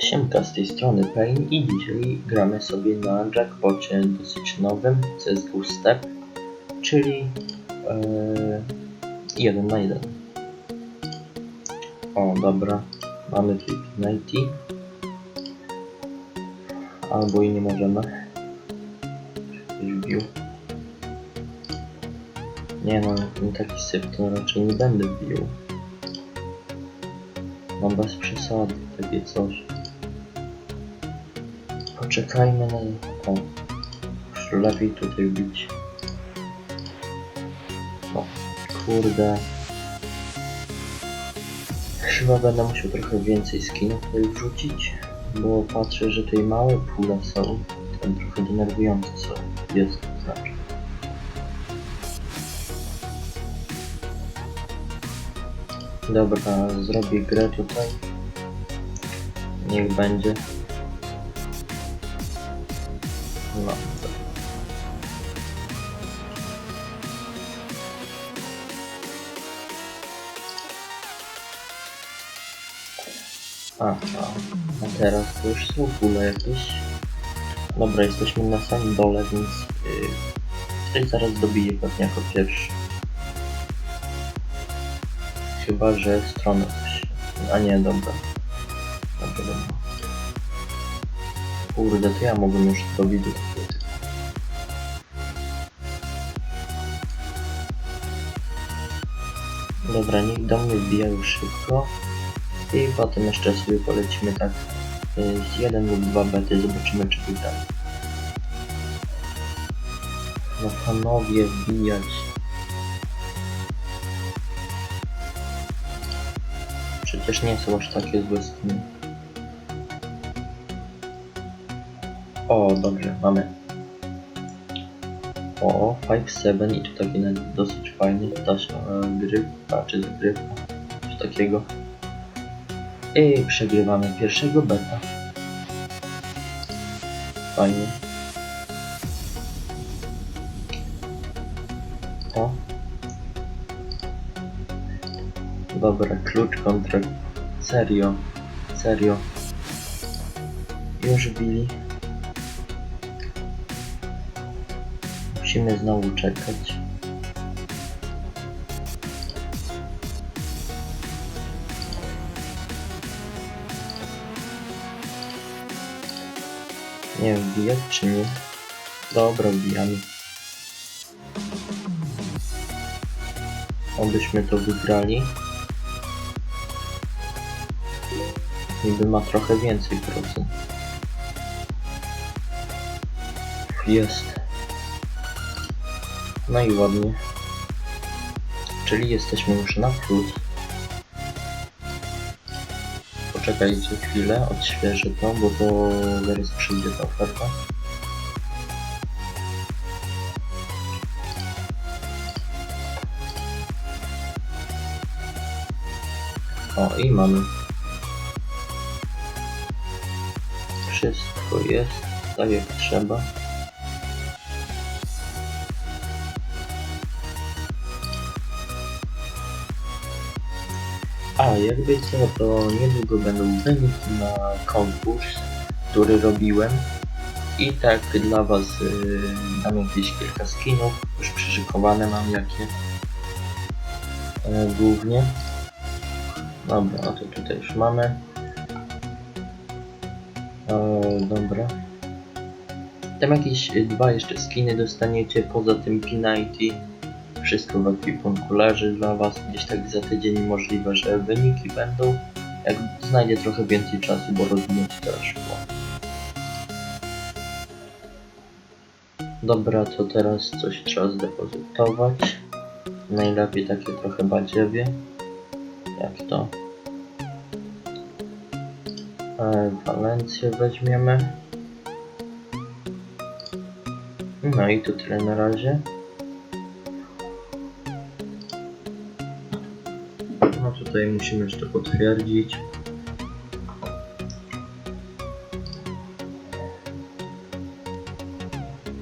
Siemka z tej strony Pain i dzisiaj gramy sobie na jackpocie dosyć nowym CSGO Step, czyli yy, 1 na 1. O, dobra, mamy tutaj penalty. Albo i nie możemy. Ktoś wbił. Nie no, taki syp to raczej nie będę wbił. No bez przesady, takie coś. Poczekajmy na... O, już lepiej tutaj bić. No, kurde. Chyba będę musiał trochę więcej skinów tutaj wrzucić, bo patrzę, że tutaj małe pule są. Tam trochę denerwujące są. Jest, znaczy. Dobra, zrobię grę tutaj. Niech będzie. No. Aha, a teraz to już są pule jakieś. Dobra, jesteśmy na samym dole, więc yy, ktoś zaraz dobije pewnie jako pierwszy. Chyba, że stronę coś. A nie. Dobra, Kurde, to ja mogłem już to widzieć. Dobra, niech do mnie wbijają szybko. I potem jeszcze sobie polecimy tak y, z jeden lub dwa bety, zobaczymy czy wygramy. No panowie, wbijać. Przecież nie są aż takie złe skiny. O, dobrze, mamy. O, 5-7 i tu taki dosyć fajny, ptasia grypa, czy zagrywka, coś takiego. I przegrywamy pierwszego beta. Fajnie. O. Dobra, klucz kontrakt. Serio. Serio. Już bili. Musimy znowu czekać. Nie wbijać czy nie? Dobra, wbijamy. Obyśmy to wygrali. Niby ma trochę więcej procent. Jest. No i ładnie. Czyli jesteśmy już na plus. Poczekajcie chwilę, odświeżę to, bo to zaraz przyjdzie ta oferta. O, i mamy. Wszystko jest tak jak trzeba. Jakby co, to niedługo będą wyniki na konkurs, który robiłem. I tak dla Was yy, dam jakieś kilka skinów, już przyszykowane mam jakie. Yy, głównie. Dobra, no to tutaj już mamy. Yy, dobra. Tam jakieś y, dwa jeszcze skiny dostaniecie, poza tym P90 wszystko w ekwipunku leży dla Was. Gdzieś tak za tydzień możliwe, że wyniki będą. Jak znajdzie trochę więcej czasu, bo rozwijać teraz szybko. Dobra, to teraz coś trzeba zdepozytować. Najlepiej takie trochę badziewie. Jak to? E, Walencję weźmiemy. No i to tyle na razie. Tutaj musimy jeszcze potwierdzić.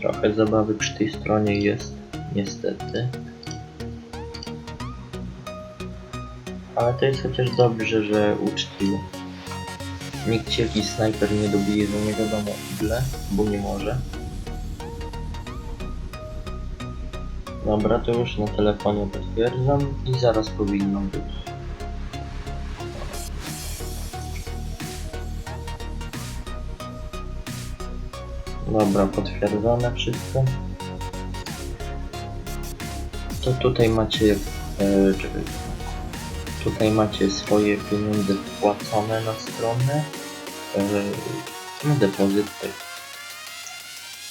Trochę zabawy przy tej stronie jest, niestety. Ale to jest chociaż dobrze, że uczciwe. nikt ci jakiś snajper nie dobije za nie wiadomo ile, bo nie może. Dobra, to już na telefonie potwierdzam i zaraz powinno być. Dobra, potwierdzone wszystko. To tutaj macie, czekaj, tutaj macie swoje pieniądze wpłacone na stronę, e, na depozyt. Tak.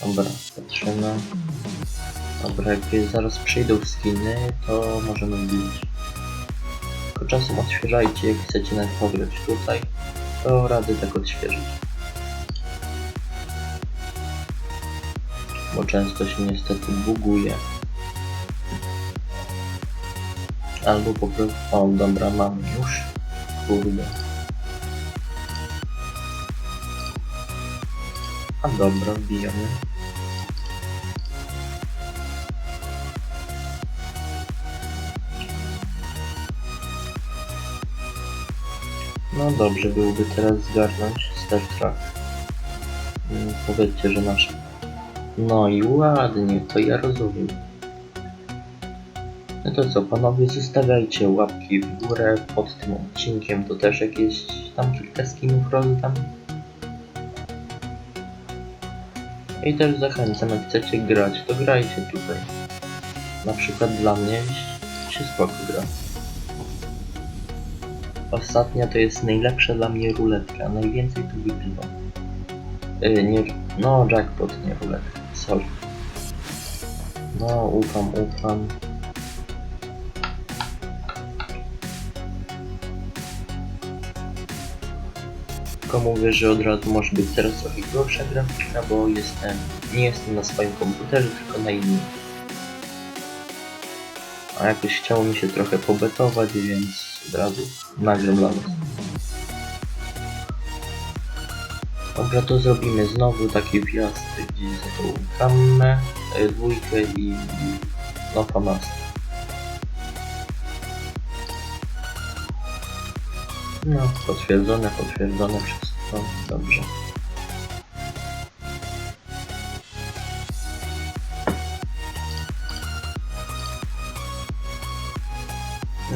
Dobra, patrzymy. Dobra, jak zaraz przyjdą skiny, to możemy wbić. Tylko czasem odświeżajcie, jak chcecie nawet pograć tutaj, to rady tak odświeżyć. Bo często się niestety buguje. Albo po prostu... O, dobra, mamy już. Kurde. A dobra, wbijamy. No dobrze byłoby teraz zgarnąć Star Trek. Mm, Powiedzcie, że nasze. No i ładnie, to ja rozumiem. No to co, panowie, zostawiajcie łapki w górę pod tym odcinkiem, to też jakieś tam kilka skinów rozdam. I też zachęcam, jak chcecie grać, to grajcie tutaj. Na przykład dla mnie się spoko gra. Ostatnia to jest najlepsza dla mnie ruletka, najwięcej tu wygrywam. Yy, nie, no jackpot, nie ruletka, No, ufam, ufam. Tylko mówię, że od razu może być teraz trochę gorsza grafika, bo jestem, nie jestem na swoim komputerze, tylko na innym. A jakoś chciało mi się trochę pobetować, więc od razu nagram dla was. Dobra, to zrobimy znowu taki wjazd gdzieś za tą kammę, e, dwójkę i, no famas. No, potwierdzone, potwierdzone wszystko, dobrze.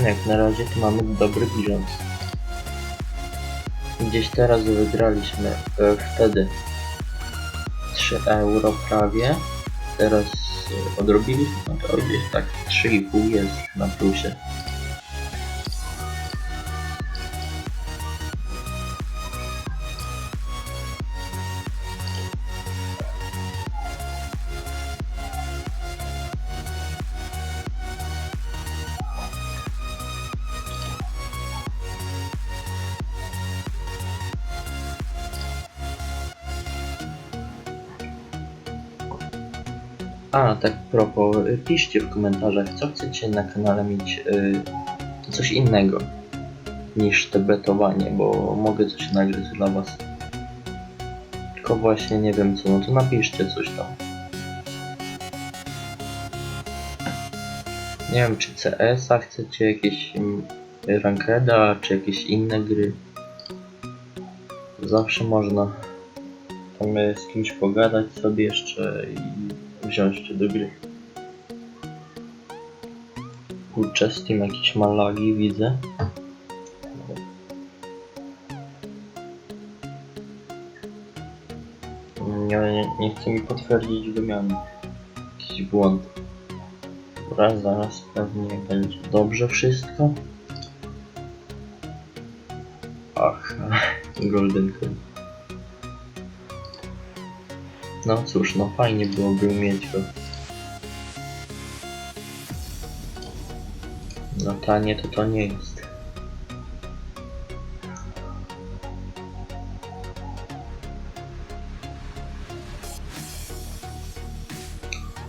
Jak na razie to mamy dobry bilans. Gdzieś teraz wygraliśmy e, wtedy 3 euro prawie. Teraz e, odrobiliśmy, no to gdzieś tak 3,5 jest na plusie. A, tak propos, piszcie w komentarzach, co chcecie na kanale mieć y, coś innego niż te betowanie, bo mogę coś nagrać dla was. Tylko właśnie nie wiem co, no to napiszcie coś tam. Nie wiem, czy CS-a chcecie, jakieś mm, rankeda, czy jakieś inne gry. Zawsze można tam y, z kimś pogadać sobie jeszcze i wziąć do gry. Kurczę, Steam jakieś ma lagi, widzę. Nie, nie, nie mi potwierdzić wymiany. Jakiś błąd. Dobra, zaraz pewnie będzie dobrze wszystko. Ach, Golden Coin. No cóż, no fajnie byłoby mieć go. No tanie to to nie jest.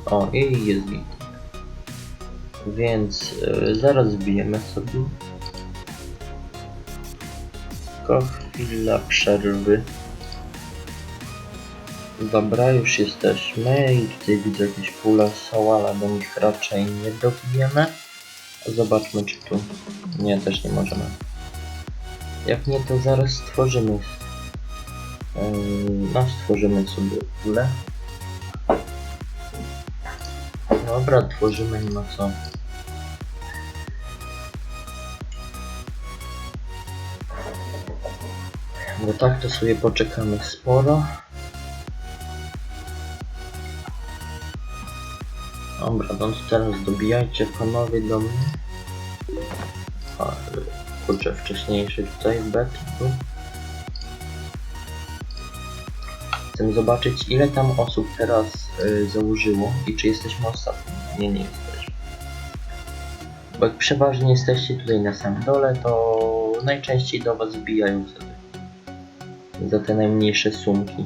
O, i jest git. Więc e, zaraz zbijemy sobie. Tylko chwila przerwy. Dobra, już jesteśmy i tutaj widzę jakieś pule są, ale do nich raczej nie dobijemy. Zobaczmy czy tu... Nie, też nie możemy. Jak nie, to zaraz stworzymy Ym, No, stworzymy sobie pulę. Dobra, tworzymy, nie ma co. Bo tak to sobie poczekamy sporo. Dobra, no to teraz dobijajcie panowie do mnie. A, kurczę, wcześniejszy tutaj bet. Chcę zobaczyć ile tam osób teraz y, założyło i czy jesteśmy ostatni. Nie, nie jesteśmy. Bo jak przeważnie jesteście tutaj na samym dole, to najczęściej do was wbijają wtedy. Za te najmniejsze sumki.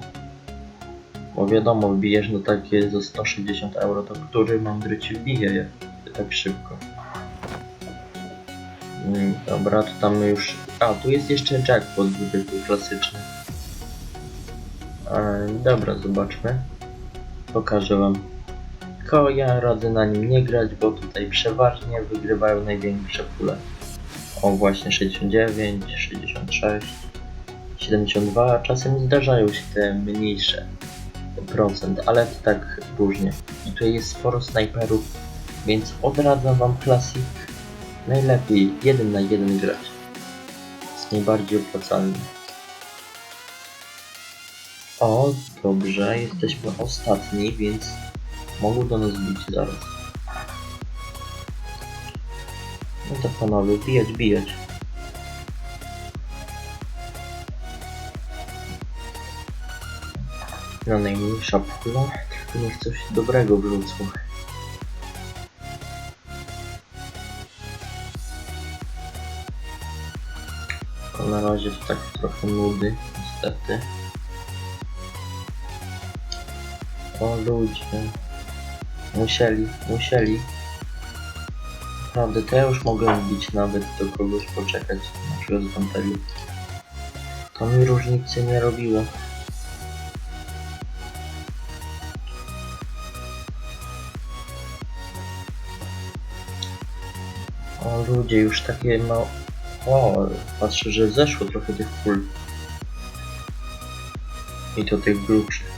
Bo wiadomo, wbijesz no takie za 160 euro, to który mądry ci wbije je tak szybko. Mm, Dobra, to tam już... A, tu jest jeszcze jackpot zwykły, klasyczny. E, dobra, zobaczmy. Pokażę wam. Tylko ja radzę na nim nie grać, bo tutaj przeważnie wygrywają największe pule. O właśnie 69, 66, 72, a czasem zdarzają się te mniejsze procent, ale to tak różnie. I tutaj jest sporo snajperów, więc odradzam wam Classic najlepiej jeden na jeden grać. Jest najbardziej opłacalny. O, dobrze, jesteśmy ostatni, więc mogą do nas bić zaraz. No to panowie, bijać, bijać. No najmniejsza pula, tylko niech coś dobrego wrzucą. To na razie to tak trochę nudy, niestety. O ludzie. Musieli, musieli. Naprawdę, to ja już mogę wbić nawet do kogoś poczekać, na przykład z. To mi różnicy nie robiło. Ludzie, już takie ma... O, patrzę, że zeszło trochę tych pól. I to tych grubszych.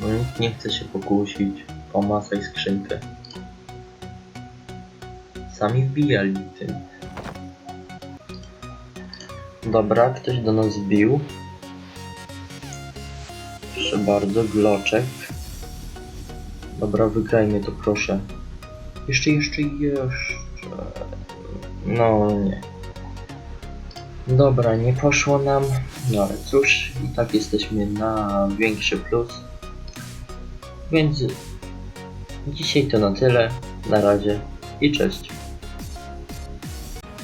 No nikt nie chce się pokusić o i skrzynkę. Sami wbijali tym. Dobra, ktoś do nas bił. Proszę bardzo, gloczek. Dobra, wygrajmy to proszę. Jeszcze, jeszcze, jeszcze. No nie. Dobra, nie poszło nam. No ale cóż, i tak jesteśmy na większy plus. Więc dzisiaj to na tyle. Na razie i cześć.